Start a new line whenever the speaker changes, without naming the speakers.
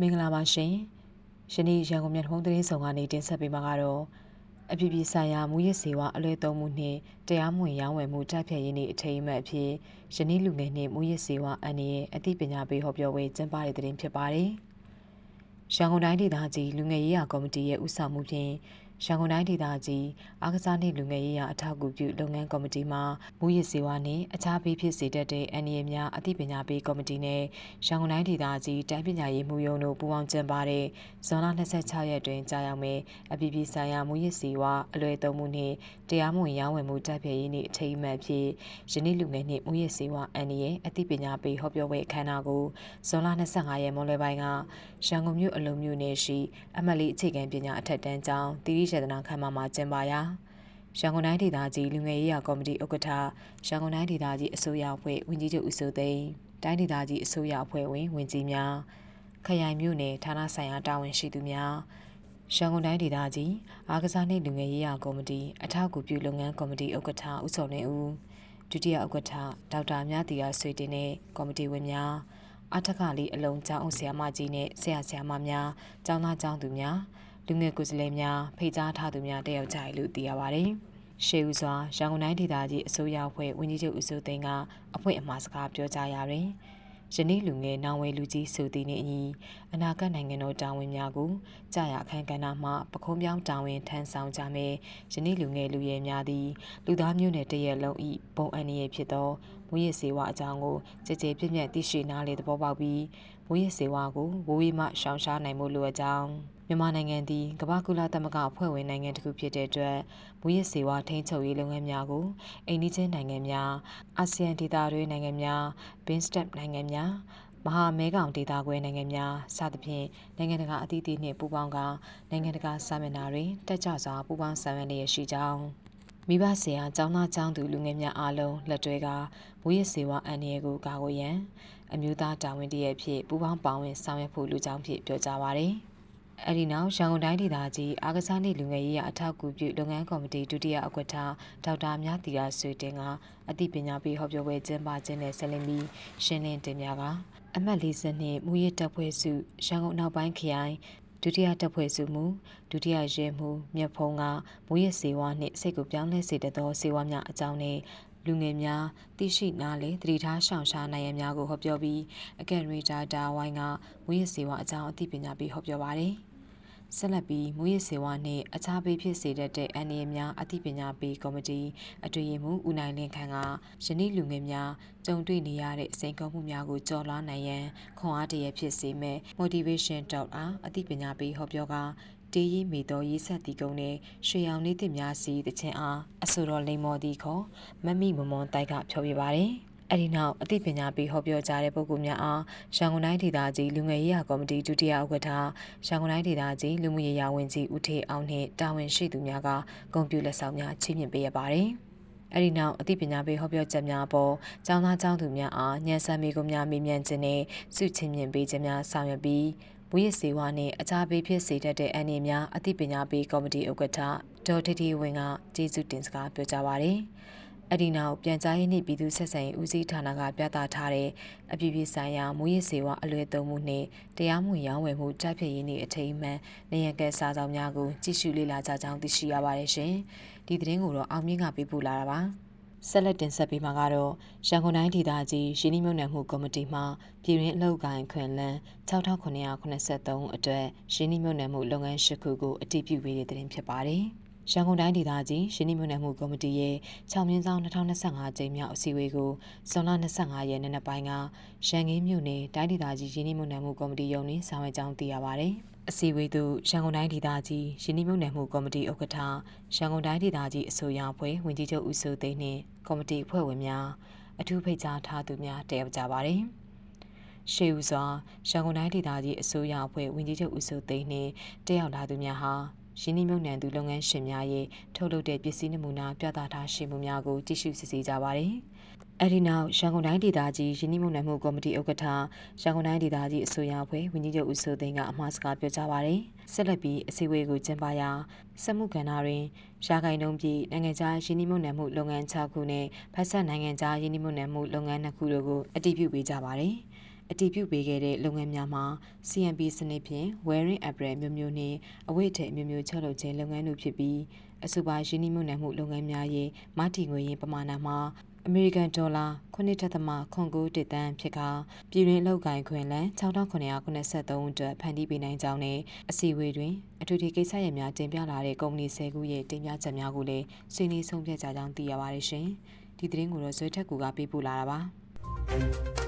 မင်္ဂလာပါရှင်ယနေ့ရန်ကုန်မြို့ထုံးသတင်းဆောင်ကနေတင်ဆက်ပေးမှာကတော့အပြည်ပြည်ဆိုင်ရာမူရစ်စေဝါအလွဲသုံးမှုနှင့်တရားမဝင်ရောင်းဝယ်မှုတိုက်ဖျက်ရေးနေ့အထိမ်းအမှတ်အဖြစ်ယနေ့လူငယ်နှင့်မူရစ်စေဝါအန်ရဲ့အသိပညာပေးဟောပြောပွဲကျင်းပတဲ့သတင်းဖြစ်ပါတယ်ရန်ကုန်တိုင်းဒေသကြီးလူငယ်ရေးရာကော်မတီရဲ့ဦးဆောင်မှုဖြင့် ရန်ကုန်တိုင်းဒေသကြီးအားကစားနှင့်လူငယ်ရေးရာအထောက်အကူပြုလုပ်ငန်းကော်မတီမှမူရစ်စေဝါနှင့်အခြားပေးဖြစ်စေတတ်တဲ့အန်ရီများအသိပညာပေးကော်မတီနဲ့ရန်ကုန်တိုင်းဒေသကြီးတိုင်းပညာရေးမှူးရုံးတို့ပူးပေါင်းကျင်းပတဲ့ဇွန်လ26ရက်တွင်ကြာရောက်မဲ့အပြည်ပြည်ဆိုင်ရာမူရစ်စေဝါအလွယ်သုံးမှုနှင့်တရားမဝင်ရောင်းဝယ်မှုတိုက်ဖျက်ရေးနှင့်အထိမ်းအမှတ်ဖြစ်ယနေ့လူငယ်နှင့်မူရစ်စေဝါအန်ရီရဲ့အသိပညာပေးဟောပြောပွဲအခမ်းအနားကိုဇွန်လ25ရက်မွန်လွယ်ပိုင်းကရန်ကုန်မြို့အလုံးမြို့နယ်ရှိအမတ်လေးအခြေခံပညာအထက်တန်းကျောင်းတိရိစေတနာခမ်းမမှာကျင်းပရာရန်ကုန်တိုင်းဒေသကြီးလူငယ်ရေးရာကော်မတီဥက္ကဋ္ဌရန်ကုန်တိုင်းဒေသကြီးအစိုးရအဖွဲ့ဝန်ကြီးချုပ်ဦးစိုးသိန်းတိုင်းဒေသကြီးအစိုးရအဖွဲ့ဝင်ဝန်ကြီးများခရိုင်မြို့နယ်ဌာနဆိုင်ရာတာဝန်ရှိသူများရန်ကုန်တိုင်းဒေသကြီးအားကစားနှင့်လူငယ်ရေးရာကော်မတီအထောက်အကူပြုလုပ်ငန်းကော်မတီဥက္ကဋ္ဌဦးစောလင်းဦးဒုတိယဥက္ကဋ္ဌဒေါက်တာမြတ်တီယာဆွေတင်နဲ့ကော်မတီဝင်များအထက်ကလေးအလုံးကျောင်းအောင်ဆရာမကြီးနဲ့ဆရာဆရာမများကျောင်းသားကျောင်းသူများ လူငယ်ကိုယ်စားလှယ်များဖိတ်ကြားထားသူများတက်ရောက်ကြရလို့သိရပါတယ်။ရှေးဦးစွာရန်ကုန်တိုင်းဒေသကြီးအစိုးရအဖွဲ့ဝန်ကြီးချုပ်ဦးစိုးသိန်းကအဖွင့်အမှာစကားပြောကြားရာတွင်ယနေ့လူငယ်နောင်ဝဲလူကြီးဆိုသည်နှင့်အညီအနာဂတ်နိုင်ငံတော်တာဝန်များကိုကြာရအခမ်းကဏ္ဍမှပခုံးပြောင်းတာဝန်ထမ်းဆောင်ကြမယ်ယနေ့လူငယ်လူရဲများသည်လူသားမျိုးနယ်တရက်လုံးဤပုံအန္တရာယ်ဖြစ်သောမူရစ်စေဝါအကြောင်းကိုကြည်ကြည်ပြည့်ပြည့်သိရှိနားလေသဘောပေါက်ပြီးမူရစ်စေဝါကိုဝိုးဝေးမှရှောင်ရှားနိုင်မှုလိုအပ်ကြောင်း မြန်မာနိုင်ငံသည်ကမ္ဘာကုလသမဂ္ဂအဖွဲ့ဝင်နိုင်ငံတစ်ခုဖြစ်တဲ့အတွက်မူရစ်စေဝါထိန်းချုပ်ရေးလုပ်ငန်းများကိုအိန္ဒိချင်းနိုင်ငံများအာဆီယံဒေသတွင်းနိုင်ငံများဘင်းစတက်နိုင်ငံများမဟာမဲကောင်ဒေသခွဲနိုင်ငံများစသဖြင့်နိုင်ငံတကာအသီးသီးနှင့်ပူးပေါင်းကနိုင်ငံတကာစာမျက်နှာတွင်တက်ကြွစွာပူးပေါင်းဆောင်ရွက်လျက်ရှိကြောင်းမိဘဆရာကျောင်းသားကျောင်းသူလူငယ်များအားလုံးလက်တွဲကမူရစ်စေဝါအန်ရီကိုကာကွယ်ရန်အမျိုးသားတာဝန်တရဖြစ်ပူးပေါင်းပါဝင်ဆောင်ရွက်ဖို့လူကြောင်းဖြစ်ပြောကြားပါရယ်။ အဲဒီနောက်ရန်ကုန်တိုင်းဒေသကြီးအားကစားနှင့်လူငယ်ရေးအထောက်အကူပြုလုပ်ငန်းကော်မတီဒုတိယဥက္ကဋ္ဌဒေါက်တာမြတီရာဆွေတင်ကအသိပညာပေးဟောပြောပွဲကျင်းပခြင်းနဲ့ဆက်လက်ပြီးရှင်းလင်းတင်ပြကအမှတ်40နှင့်မူရစ်တပ်ဖွဲ့စုရန်ကုန်နောက်ပိုင်းခရိုင်ဒုတိယတပ်ဖွဲ့စုမှုဒုတိယရဲမှုမြတ်ဖုံးကမူရစ်စေဝါနှင့်စိတ်ကိုပြောင်းလဲစေတတ်သောစေဝါများအကြောင်းနဲ့ လူငယ်များသိရှိနားလေတတိထားရှောင်ရှားနိုင်ရန်များကိုဟောပြောပြီးအကယ်ဒမီဒါတာဝိုင်းကမူရစ်စေဝါအကြောင်းအသိပညာပေးဟောပြောပါတယ်။ဆက်လက်ပြီးမူရစ်စေဝါနှင့်အခြားပေးဖြစ်စေတတ်တဲ့အန္တရာယ်များအသိပညာပေးကော်မတီအတွေ့အမှုဦးနိုင်လင်းခန့်ကယနေ့လူငယ်များကြုံတွေ့နေရတဲ့စိန်ခေါ်မှုများကိုကျော်လွှားနိုင်ရန်ခွန်အားတရဖြစ်စေမဲ့ motivation talk အားအသိပညာပေးဟောပြောက တေးရီမေတော်ရေးဆက်တီကုန်းနဲ့ရွှေရောင်လေးတင်များစီတခြင်းအားအဆိုတော်လိမ္မော်တီခေါ်မမိမမွန်တိုက်ကဖြောပြပါတယ်။အဲဒီနောက်အသိပညာပေးဟောပြောကြားတဲ့ပုဂ္ဂိုလ်များအားရန်ကုန်တိုင်းဒေသကြီးလူငယ်ရေးရာကော်မတီဒုတိယဥက္ကဋ္ဌရန်ကုန်တိုင်းဒေသကြီးလူမှုရေးရာဝန်ကြီးဦးထေအောင်နှင့်တာဝန်ရှိသူများကဂုဏ်ပြုလက်ဆောင်များချီးမြှင့်ပေးရပါတယ်။အဲဒီနောက်အသိပညာပေးဟောပြောချက်များပေါ်ကျောင်းသားကျောင်းသူများအားညံစံမိကုများမေးမြန်းခြင်းနဲ့စုချင်းမြင့်ပေးခြင်းများဆောင်ရွက်ပြီး မူရစ်စေဝါနှင့်အခြားပေးဖြစ်စေတတ်တဲ့အန္တရာယ်များအသိပညာပေးကော်မတီဥက္ကဋ္ဌဒေါ်ထတီဝင်းကကျေးဇူးတင်စကားပြောကြားပါရယ်။အဒီနောက်ပြန်ကြားရေးနှင့်ပြည်သူဆက်ဆံရေးဦးစီးဌာနကပြသထားတဲ့အပြည်ပြည်ဆိုင်ရာမူရစ်စေဝါအလွယ်သုံးမှုနှင့်တရားမှုရောင်းဝယ်မှုတိုက်ဖျက်ရေးနှင့်အထိမ်းအမှန်နေရကဲစာဆောင်များကိုကြည့်ရှုလေ့လာကြကြောင်းသိရှိရပါတယ်ရှင်။ဒီသတင်းကိုတော့အောင်မြင့်ကပေးပို့လာတာပါ။ ဆက်လက်တင်ဆက်ပေးမှာကတော့ရန်ကုန်တိုင်းဒေသကြီးရင်းနှီးမြှုပ်နှံမှုကော်မတီမှပြည်တွင်းအလုပ်ကိုင်ခွင့်လန်း6983အတွက်ရင်းနှီးမြှုပ်နှံမှုလုပ်ငန်း၈ခုကိုအတည်ပြုပေးတဲ့တင်ဖြစ်ပါတယ်။ရန်ကုန်တိုင်းဒေသကြီးရင်းနှီးမြှုပ်နှံမှုကော်မတီရဲ့6မြင်းဆောင်2025ကျိန်မြောက်အစည်းအဝေးကိုဇွန်လ25ရက်နေ့နက်ပိုင်းကရန်ကင်းမြို့နယ်တိုင်းဒေသကြီးရင်းနှီးမြှုပ်နှံမှုကော်မတီရုံးတွင်ဆောင်ရွက်ကြောင်းသိရပါတယ်။ အစည်းအဝေးသို့ရန်ကုန်တိုင်းဒေသကြီးရင်းနှီးမြှုပ်နှံမှုကော်မတီဥက္ကဋ္ဌရန်ကုန်တိုင်းဒေသကြီးအစိုးရအဖွဲ့ဝန်ကြီးချုပ်ဦးစိုးသိန်းနှင့်ကော်မတီအဖွဲ့ဝင်များအထူးဖိတ်ကြားထားသူများတက်ရောက်ကြပါတယ်။ရှေးဦးစွာရန်ကုန်တိုင်းဒေသကြီးအစိုးရအဖွဲ့ဝန်ကြီးချုပ်ဦးစိုးသိန်းနှင့်တက်ရောက်လာသူများဟာ ရင်းနှီးမြှုပ်နှံသူလုပ်ငန်းရှင်များရဲ့ထုတ်လုပ်တဲ့ပစ္စည်းနမူနာပြသထားရှိမှုများကိုကြည့်ရှုစစ်ဆေးကြပါတယ်။အဲဒီနောက်ရန်ကုန်တိုင်းဒေသကြီးရင်းနှီးမြှုပ်နှံမှုကော်မတီဥက္ကဋ္ဌရန်ကုန်တိုင်းဒေသကြီးအစိုးရအဖွဲ့ဝန်ကြီးချုပ်ဦးစိုးသိန်းကအမှားစကားပြောကြားပါတယ်။ဆက်လက်ပြီးအစည်းအဝေးကိုကျင်းပရာစက်မှုကဏ္ဍတွင်ရာဂိုင်နှုန်းပြည့်နိုင်ငံခြားရင်းနှီးမြှုပ်နှံမှုလုပ်ငန်း6ခုနဲ့ဖက်ဆက်နိုင်ငံခြားရင်းနှီးမြှုပ်နှံမှုလုပ်ငန်း2ခုတို့ကိုအတည်ပြုပေးကြပါတယ်။ အတည်ပြုပေးခဲ့တဲ့လုပ်ငန်းများမှာ CNP စနစ်ဖြင့် wearing apparel မျိုးမျိုးနှင့်အဝတ်အထည်မျိုးမျိုးချုပ်လုပ်ခြင်းလုပ်ငန်းတို့ဖြစ်ပြီးအဆိုပါရင်းနှီးမြှုပ်နှံမှုလုပ်ငန်းများ၏မတည်ငွေရင်းပမာဏမှာအမေရိကန်ဒေါ်လာ9.9တန်ဖြစ်ကာပြည်တွင်းအလောက်ကိုင်ခွင်လန်း6983အတွက်ဖန်တီးပေးနိုင်ကြောင်းနဲ့အစီအဝေးတွင်အထွေထွေကိစ္စရပ်များတင်ပြလာတဲ့ကုမ္ပဏီ10ခုရဲ့တင်ပြချက်များကိုလည်းဆွေးနွေးဆုံးဖြတ်ကြကြောင်းသိရပါတယ်ရှင်။ဒီသတင်းကိုတော့ဇွဲထက်ကူကပေးပို့လာတာပါ။